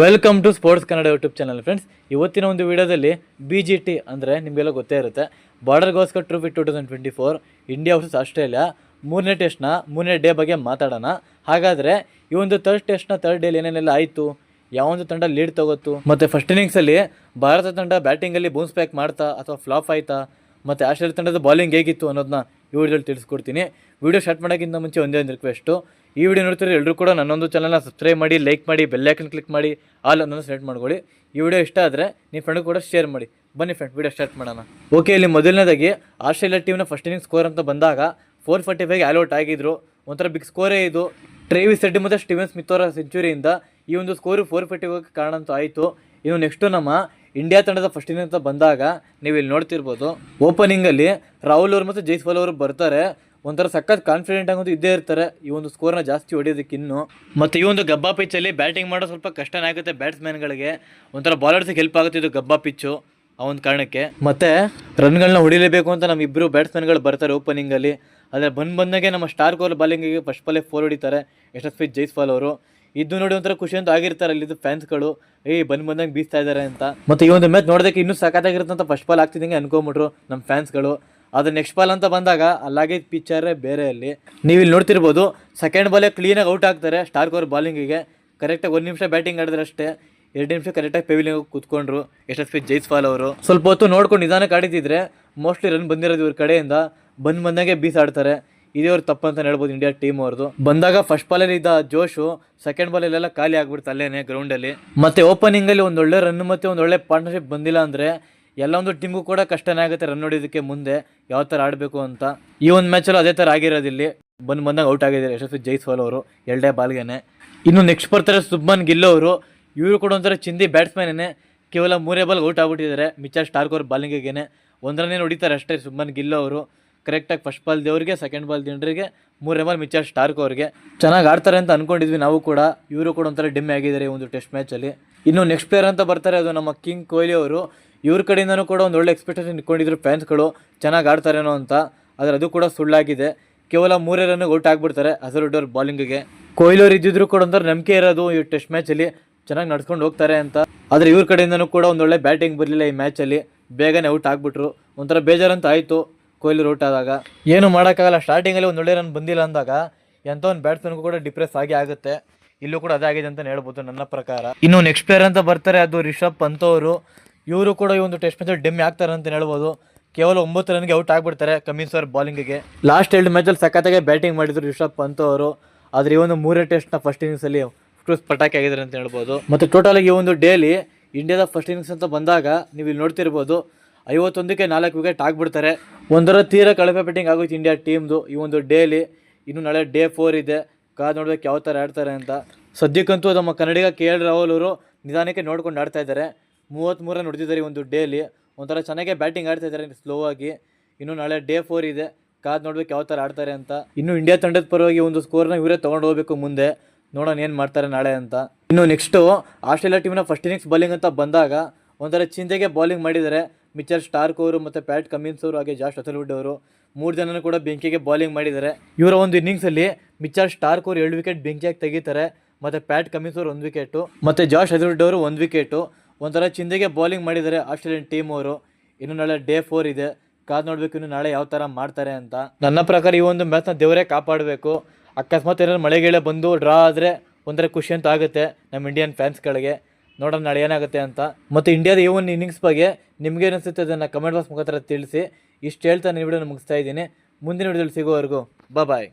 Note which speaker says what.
Speaker 1: Welcome to sports Kannada YouTube channel friends ಇವತ್ತಿನ ಒಂದು ವಿಡಿಯೋದಲ್ಲಿ ಬಿ ಜಿ ಟಿ ಅಂದರೆ ನಿಮಗೆಲ್ಲ ಗೊತ್ತೇ ಇರುತ್ತೆ. Border Gavaskar trophy two thousand twenty four India versus Australia ಮೂರನೇ ಟೆಸ್ಟ್ನ ಮೂರನೇ ಡೇ ಬಗ್ಗೆ ಮಾತಾಡೋಣ. ಹಾಗಾದರೆ ಈ ಒಂದು ಥರ್ಡ್ ಟೆಸ್ಟ್ನ ಥರ್ಡ್ ಡೇಲಿ ಏನೇನೆಲ್ಲ ಆಯಿತು ಯಾವೊಂದು ತಂಡ ಲೀಡ್ ತಗೋತು ಮತ್ತು ಫಸ್ಟ್ ಇನ್ನಿಂಗ್ಸಲ್ಲಿ ಭಾರತ ತಂಡ ಬ್ಯಾಟಿಂಗಲ್ಲಿ ಬೌನ್ಸ್ ಬ್ಯಾಕ್ ಮಾಡ್ತಾ ಅಥವಾ ಫ್ಲಾಪ್ ಆಯ್ತಾ, ಮತ್ತು ಆಸ್ಟ್ರೇಲಿಯಾ ತಂಡದ ಬಾಲಿಂಗ್ ಹೇಗಿತ್ತು ಅನ್ನೋದನ್ನ ಈ ವಿಡಿಯೋದಲ್ಲಿ ತಿಳಿಸ್ಕೊಡ್ತೀನಿ. ವಿಡಿಯೋ ಸ್ಟಾರ್ಟ್ ಮಾಡೋಕ್ಕಿಂತ ಮುಂಚೆ ಒಂದೇ ಒಂದು ರಿಕ್ವೆಸ್ಟು ಈ ವಿಡಿಯೋ ನೋಡ್ತಿರೋ ಎಲ್ಲರೂ ಕೂಡ ನನ್ನೊಂದು ಚಾನಲ್ನ ಸಬ್ಸ್ಕ್ರೈಬ್ ಮಾಡಿ ಲೈಕ್ ಮಾಡಿ ಬೆಲ್ಲೈಕನ್ ಕ್ಲಿಕ್ ಮಾಡಿ ಆಲ್ ಅನ್ನೋದು ಸೆಲೆಕ್ಟ್ ಮಾಡ್ಕೊಳ್ಳಿ. ಈ ವಿಡಿಯೋ ಇಷ್ಟ ಆದರೆ ನಿಮ್ಮ ಫ್ರೆಂಡ್ ಕೂಡ ಶೇರ್ ಮಾಡಿ. ಬನ್ನಿ ಫ್ರೆಂಡ್ ವಿಡಿಯೋ ಸ್ಟಾರ್ಟ್ ಮಾಡೋಣ. ಓಕೆ ಇಲ್ಲಿ ಮೊದಲನೇದಾಗಿ ಆಸ್ಟ್ರೇಲಿಯಾ ಟೀಮ್ನ ಫಸ್ಟ್ ಇನಿಂಗ್ ಸ್ಕೋರ್ ಅಂತ ಬಂದಾಗ ಫೋರ್ ಫಾರ್ಟಿ ಫೈವ್ಗೆ ಆಲ್ಔಟ್ ಆಗಿದ್ರು. ಒಂಥರ ಬಿಗ್ ಸ್ಕೋರೇ ಇದು. ಟ್ರೇವಿ ಸೆಡ್ಡಿ ಮತ್ತು ಸ್ಟೀವನ್ ಸ್ಮಿತ್ ಅವರ ಸೆಂಚುರಿಯಿಂದ ಈ ಒಂದು ಸ್ಕೋರು ಫೋರ್ ಹೋಗೋಕ್ಕೆ ಕಾರಣ ಅಂತ ಆಯಿತು ಇನ್ನು ನೆಕ್ಸ್ಟು ನಮ್ಮ ಇಂಡಿಯಾ ತಂಡದ ಫಸ್ಟ್ ಇನ್ನಿಂಗ್ ಅಂತ ಬಂದಾಗ ನೀವು ಇಲ್ಲಿ ನೋಡ್ತಿರ್ಬೋದು ಓಪನಿಂಗಲ್ಲಿ ರಾಹುಲ್ ಅವರು ಮತ್ತು ಜೈಸ್ವಾಲ್ ಅವರು ಬರ್ತಾರೆ. ಒಂಥರ ಸಖತ್ ಕಾನ್ಫಿಡೆಂಟ್ ಆಗೋದು ಇದ್ದೇ ಇರ್ತಾರೆ. ಈ ಒಂದು ಸ್ಕೋರ್ನ ಜಾಸ್ತಿ ಹೊಡೆಯೋದಕ್ಕಿನ್ನು ಮತ್ತು ಈ ಒಂದು ಗಬ್ಬಾ ಪಿಚ್ಚಲ್ಲಿ ಬ್ಯಾಟಿಂಗ್ ಮಾಡೋದು ಸ್ವಲ್ಪ ಕಷ್ಟನೇ ಆಗುತ್ತೆ ಬ್ಯಾಟ್ಸ್ಮನ್ಗಳಿಗೆ ಒಂಥರ ಬಾಲರ್ಸಿಗೆ ಹೆಲ್ಪ್ ಆಗುತ್ತೆ ಇದು ಗಬ್ಬಾ ಪಿಚ್ಚು ಆ ಒಂದು ಕಾರಣಕ್ಕೆ. ಮತ್ತು ರನ್ಗಳನ್ನ ಹೊಡಿಲೇಬೇಕು ಅಂತ ನಮ್ಮ ಇಬ್ಬರು ಬ್ಯಾಟ್ಸ್ಮನ್ಗಳು ಬರ್ತಾರೆ ಓಪನಿಂಗಲ್ಲಿ ಆದರೆ ಬಂದು ಬಂದಾಗೆ ನಮ್ಮ ಸ್ಟಾರ್ ಕೋಲ್ ಬಾಲಿಂಗಿಗೆ ಫಸ್ಟ್ ಬಾಲೇ ಫೋರ್ ಹೊಡಿತಾರೆ. ಯಶಸ್ವಿ ಜೈಸ್ವಾಲ್ ಅವರು. ಇದು ನೋಡಿ ಒಂಥರ ಖುಷಿ ಅಂತ ಆಗಿರ್ತಾರೆ ಅಲ್ಲಿದ್ದು ಫ್ಯಾನ್ಸ್ಗಳು ಏಯ್ ಬಂದು ಬಂದಂಗೆ ಬೀಸ್ತಾ ಇದ್ದಾರೆ ಅಂತ. ಮತ್ತು ಈ ಒಂದು ಮ್ಯಾಚ್ ನೋಡೋದಕ್ಕೆ ಇನ್ನೂ ಅಂತ ಫಸ್ಟ್ ಬಾಲ್ ಆಗ್ತಿದ್ದಂಗೆ ಅನ್ಕೊಂಬಿಟ್ರು ನಮ್ಮ ಫ್ಯಾನ್ಸ್ಗಳು ಅದು ನೆಕ್ಸ್ಟ್ ಬಾಲ್ ಅಂತ ಬಂದಾಗ ಅಲ್ಲಾಗೆ ಪಿಚ್ಚರೇ ಬೇರೆ ಅಲ್ಲಿ. ನೀವು ಇಲ್ಲಿ ನೋಡ್ತಿರ್ಬೋದು ಸೆಕೆಂಡ್ ಬಾಲೇ ಕ್ಲೀನಾಗಿ ಔಟ್ ಆಗ್ತಾರೆ ಸ್ಟಾರ್ ಕೋರ್ ಬಾಲಿಂಗಿಗೆ ಕರೆಕ್ಟಾಗಿ ಒಂದು ನಿಮಿಷ ಬ್ಯಾಟಿಂಗ್ ಆಡಿದ್ರೆ ಅಷ್ಟೇ, ಎರಡು ನಿಮಿಷ ಕರೆಕ್ಟಾಗಿ ಪೆವಿಲಿಂಗ್ ಕೂತ್ಕೊಂಡ್ರು. ಯಶಸ್ವಿ ಜೈಸ್ವಾಲ್ ಅವರು. ಸ್ವಲ್ಪ ಹೊತ್ತು ನೋಡ್ಕೊಂಡು ನಿಧಾನಕ್ಕೆ ಆಡಿದ್ದಿದ್ರೆ ಮೋಸ್ಟ್ಲಿ ರನ್ ಬಂದಿರೋದು ಇವ್ರ ಕಡೆಯಿಂದ. ಬಂದು ಬಂದಾಗೆ ಬೀಸಾಡ್ತಾರೆ. ಇದೇ ಅವ್ರ ತಪ್ಪು ಅಂತ ಹೇಳ್ಬೋದು ಇಂಡಿಯಾ ಟೀಮ್ ಅವ್ರದ್ದು ಬಂದಾಗ ಫಸ್ಟ್ ಬಾಲಲ್ಲಿ ಇದ್ದ ಜೋಶು ಸೆಕೆಂಡ್ ಬಾಲಲ್ಲೆಲ್ಲ ಖಾಲಿ ಆಗ್ಬಿಡ್ತು ಅಲ್ಲೇನೆ ಗ್ರೌಂಡಲ್ಲಿ ಮತ್ತೆ ಓಪನಿಂಗಲ್ಲಿ ಒಂದು ಒಳ್ಳೆ ರನ್ ಮತ್ತು ಒಂದು ಒಳ್ಳೆ ಪಾರ್ಟ್ನರ್ಶಿಪ್ ಬಂದಿಲ್ಲ ಅಂದರೆ ಎಲ್ಲ ಒಂದು ಟೀಮ್ಗೂ ಕೂಡ ಕಷ್ಟನೇ ಆಗುತ್ತೆ ರನ್ ಹೊಡಿಯೋದಕ್ಕೆ ಮುಂದೆ ಯಾವ ಥರ ಆಡಬೇಕು ಅಂತ. ಈ ಒಂದು ಮ್ಯಾಚಲ್ಲೂ ಅದೇ ಥರ ಆಗಿರೋದಿಲ್ಲಿ ಬಂದು ಬಂದಾಗ ಔಟ್ ಆಗಿದ್ದಾರೆ ಯಶಸ್ವಿ ಜೈಸ್ವಾಲ್ ಅವರು, ಎರಡೇ ಬಾಲ್ಗೆನೆ ಇನ್ನು ನೆಕ್ಸ್ಟ್ ಬರ್ತಾರೆ ಸುಬ್ಮನ್ ಗಿಲ್ ಅವರು. ಇವರು ಕೂಡ ಒಂಥರ ಚಿಂದಿ ಬ್ಯಾಟ್ಸ್ಮನ್ನೇ ಕೇವಲ ಮೂರೇ ಬಾಲ್ಗೆ ಔಟ್ ಆಗ್ಬಿಟ್ಟಿದ್ದಾರೆ. ಮಿಚ್ಚರ್ ಸ್ಟಾರ್ಕ್ ಅವ್ರ ಬಾಲಿಂಗಿಗೆ ಒಂದರನ್ನೇ ಅಷ್ಟೇ ಸುಬ್ಮನ್ ಗಿಲ್ ಅವರು. ಕರೆಕ್ಟಾಗಿ ಫಸ್ಟ್ ಬಾಲ್ ದೇವ್ರಿಗೆ ಸೆಕೆಂಡ್ ಬಾಲ್ ದಿಂಡ್ರಿಗೆ, ಮೂರನೇ ಬಾಲ್ ಮಿಚರ್ ಸ್ಟಾರ್ಕ್ ಅವ್ರಿಗೆ. ಚೆನ್ನಾಗಿ ಆಡ್ತಾರೆ ಅಂತ ಅಂದ್ಕೊಂಡಿದ್ವಿ ನಾವು ಕೂಡ. ಇವರು ಕೂಡ ಒಂಥರ ಡಿಮ್ಮೆ ಆಗಿದ್ದಾರೆ ಒಂದು ಟೆಸ್ಟ್ ಮ್ಯಾಚಲ್ಲಿ ಇನ್ನು ನೆಕ್ಸ್ಟ್ ಪ್ಲೇಯರ್ ಅಂತ ಬರ್ತಾರೆ ಅದು ನಮ್ಮ ಕಿಂಗ್ ಕೊಹ್ಲಿ ಅವರು. ಇವ್ರ ಕಡೆಯಿಂದನೂ ಕೂಡ ಒಂದು ಒಳ್ಳೆ ಎಕ್ಸ್ಪೆಕ್ಟೇಷನ್ ಇಟ್ಕೊಂಡಿದ್ರು ಫ್ಯಾನ್ಸ್ಗಳು ಚೆನ್ನಾಗಿ ಆಡ್ತಾರೇನೋ ಅಂತ. ಆದರೆ ಅದು ಕೂಡ ಸುಳ್ಳಾಗಿದೆ. ಕೇವಲ ಮೂರೇ ರನ್ಗೆ ಔಟ್ ಆಗಿಬಿಡ್ತಾರೆ ಅಸರುಡ್ಡವ್ರ ಬಾಲಿಂಗಿಗೆ ಕೊಹ್ಲಿ ಅವ್ರು ಇದ್ದಿದ್ರು ಕೂಡ ಒಂಥರ ನಂಬಿಕೆ ಇರೋದು ಈ ಟೆಸ್ಟ್ ಮ್ಯಾಚಲ್ಲಿ ಚೆನ್ನಾಗಿ ನಡ್ಸ್ಕೊಂಡು ಹೋಗ್ತಾರೆ ಅಂತ. ಆದರೆ ಇವ್ರ ಕಡೆಯಿಂದನೂ ಕೂಡ ಒಂದೊಳ್ಳೆ ಬ್ಯಾಟಿಂಗ್ ಬರಲಿಲ್ಲ ಈ ಮ್ಯಾಚಲ್ಲಿ ಬೇಗನೆ ಔಟ್ ಆಗಿಬಿಟ್ರು. ಒಂಥರ ಬೇಜಾರಂತ ಆಯಿತು. ಕೊಹ್ಲಿ ರೂಟ್ ಆದಾಗ. ಏನು ಮಾಡೋಕ್ಕಾಗಲ್ಲ. ಸ್ಟಾರ್ಟಿಂಗಲ್ಲಿ ಒಂದು ಒಳ್ಳೆ ರನ್ ಬಂದಿಲ್ಲ ಅಂದಾಗ ಎಂಥ ಒಂದು ಬ್ಯಾಟ್ಸ್ಮನ್ಗೂ ಕೂಡ ಡಿಪ್ರೆಸ್ ಆಗಿ ಆಗುತ್ತೆ. ಇಲ್ಲೂ ಕೂಡ ಅದೇ ಆಗಿದೆ ಅಂತ ಹೇಳ್ಬೋದು ನನ್ನ ಪ್ರಕಾರ. ಇನ್ನು ನೆಕ್ಸ್ಟ್ ಪ್ಲೇಯರ್ ಅಂತ ಬರ್ತಾರೆ ಅದು ರಿಷಬ್ ಪಂತ್ ಅವರು ಇವರು ಕೂಡ ಈ ಒಂದು ಟೆಸ್ಟ್ ಮ್ಯಾಚಲ್ಲಿ ಡೆಮ್ಮಿ ಆಗ್ತಾರೆ ಅಂತ ಹೇಳ್ಬೋದು. ಕೇವಲ ಒಂಬತ್ತು ರನ್ಗೆ ಔಟ್ ಆಗಿಬಿಡ್ತಾರೆ ಕಮಿನ್ಸ್ ಅವ್ರ ಬಾಲಿಂಗಿಗೆ ಲಾಸ್ಟ್ ಎರಡು ಮ್ಯಾಚಲ್ಲಿ ಸಖತ್ತಾಗೆ ಬ್ಯಾಟಿಂಗ್ ಮಾಡಿದ್ರು ರಿಷಬ್ ಪಂತ್ ಅವರು ಆದರೆ ಈ ಒಂದು ಮೂರೇ ಟೆಸ್ಟ್ನ ಫಸ್ಟ್ ಇನ್ನಿಂಗ್ಸಲ್ಲಿ ಕ್ರೂಸ್ ಪಟಾಕಿ ಆಗಿದ್ದಾರೆ ಅಂತ ಹೇಳ್ಬೋದು. ಮತ್ತು ಟೋಟಲಾಗಿ ಈ ಒಂದು ಡೇಲಿ ಇಂಡಿಯಾದ ಫಸ್ಟ್ ಇನ್ನಿಂಗ್ಸ್ ಅಂತ ಬಂದಾಗ ನೀವು ಇಲ್ಲಿ ನೋಡ್ತಿರ್ಬೋದು ಐವತ್ತೊಂದಕ್ಕೆ ನಾಲ್ಕು ವಿಕೆಟ್ ಆಗ್ಬಿಡ್ತಾರೆ. ಒಂದರ ತೀರ ಕಳಪೆ ಬ್ಯಾಟಿಂಗ್ ಆಗೋಯ್ತು ಇಂಡಿಯಾ ಟೀಮ್ದು. ಈ ಒಂದು ಡೇಲಿ ಇನ್ನು ನಾಳೆ ಡೇ ಫೋರ್ ಇದೆ. ಕಾದು ನೋಡ್ಬೇಕು ಯಾವ ಥರ ಆಡ್ತಾರೆ ಅಂತ. ಸದ್ಯಕ್ಕಂತೂ ನಮ್ಮ ಕನ್ನಡಿಗ ಕೆ ಎಲ್ ರಾಹುಲ್ ಅವರು ನಿಧಾನಕ್ಕೆ ನೋಡ್ಕೊಂಡು ಆಡ್ತಾ ಇದ್ದಾರೆ. ಮೂವತ್ತ್ಮೂರ ನುಡಿದಿದ್ದಾರೆ ಈ ಒಂದು ಡೇಲಿ. ಒಂಥರ ಚೆನ್ನಾಗೆ ಬ್ಯಾಟಿಂಗ್ ಆಡ್ತಾ ಇದ್ದಾರೆ ಸ್ಲೋ ಆಗಿ. ಇನ್ನು ನಾಳೆ ಡೇ ಫೋರ್ ಇದೆ. ಕಾದು ನೋಡ್ಬೇಕು ಯಾವ ಥರ ಆಡ್ತಾರೆ ಅಂತ. ಇನ್ನು ಇಂಡಿಯಾ ತಂಡದ ಪರವಾಗಿ ಒಂದು ಸ್ಕೋರ್ನ ಇವರೇ ತೊಗೊಂಡು ಹೋಗಬೇಕು ಮುಂದೆ. ನೋಡೋಣ ಏನು ಮಾಡ್ತಾರೆ ನಾಳೆ ಅಂತ. ಇನ್ನು ನೆಕ್ಸ್ಟು ಆಸ್ಟ್ರೇಲಿಯಾ ಟೀಮ್ನ ಫಸ್ಟ್ ಇನ್ನಿಂಗ್ಸ್ ಬೌಲಿಂಗ್ ಅಂತ ಬಂದಾಗ ಒಂಥರ ಚಿಂತೆಗೆ ಬೌಲಿಂಗ್ ಮಾಡಿದ್ದಾರೆ. ಮಿಚರ್ ಸ್ಟಾರ್ಕ್ ಅವರು ಮತ್ತು ಪ್ಯಾಟ್ ಕಮಿನ್ಸ್ ಅವರು, ಹಾಗೆ ಜಾಸ್ಟ್ ಅಸಲ್ವುಡ್ ಅವರು ಮೂರು ಜನನೂ ಕೂಡ ಬೆಂಕಿಗೆ ಬೌಲಿಂಗ್ ಮಾಡಿದ್ದಾರೆ. ಇವರ ಒಂದು ಇನ್ನಿಂಗ್ಸಲ್ಲಿ ಮಿಚರ್ ಸ್ಟಾರ್ಕ್ ಅವರು ಎರಡು ವಿಕೆಟ್ ಬೆಂಕಿಯಾಗಿ ತೆಗಿತಾರೆ, ಮತ್ತು ಪ್ಯಾಟ್ ಕಮಿನ್ಸ್ ಅವರು ಒಂದು ವಿಕೆಟು, ಮತ್ತು ಜಾಶ್ ಅಸಲ್ವುಡ್ ಅವರು ಒಂದು ವಿಕೆಟು. ಒಂಥರ ಚಿಂದಿಗೆ ಬೌಲಿಂಗ್ ಮಾಡಿದ್ದಾರೆ ಆಸ್ಟ್ರೇಲಿಯನ್ ಟೀಮ್ ಅವರು. ಇನ್ನು ನಾಳೆ ಡೇ ಫೋರ್ ಇದೆ. ಕಾದು ನೋಡಬೇಕು ಇನ್ನು ನಾಳೆ ಯಾವ ಥರ ಮಾಡ್ತಾರೆ ಅಂತ. ನನ್ನ ಪ್ರಕಾರ ಈ ಒಂದು ಮ್ಯಾಚ್ನ ದೇವರೇ ಕಾಪಾಡಬೇಕು. ಅಕಸ್ಮಾತ್ ಏನಾದ್ರು ಮಳೆಗೆಳೆ ಬಂದು ಡ್ರಾ ಆದರೆ ಒಂಥರ ಖುಷಿ ಅಂತ ಆಗುತ್ತೆ ನಮ್ಮ ಇಂಡಿಯನ್ ಫ್ಯಾನ್ಸ್ಗಳಿಗೆ. ನೋಡೋಣ ನಾಳೆ ಏನಾಗುತ್ತೆ ಅಂತ. ಮತ್ತು ಇಂಡಿಯಾದ ಈ ಒಂದು ಇನ್ನಿಂಗ್ಸ್ ಬಗ್ಗೆ ನಿಮಗೆ ಅನಿಸುತ್ತೆ ಅದನ್ನು ಕಮೆಂಟ್ ಬಾಕ್ಸ್ ಮುಖಾಂತರ ತಿಳಿಸಿ. ಇಷ್ಟು ಹೇಳ್ತಾ ನಾನು ವಿಡಿಯೋನ ಮುಗಿಸ್ತಾ ಇದ್ದೀನಿ. ಮುಂದಿನ ವಿಡಿಯೋದಲ್ಲಿ ಸಿಗೋವರೆಗೂ ಬಾಯ್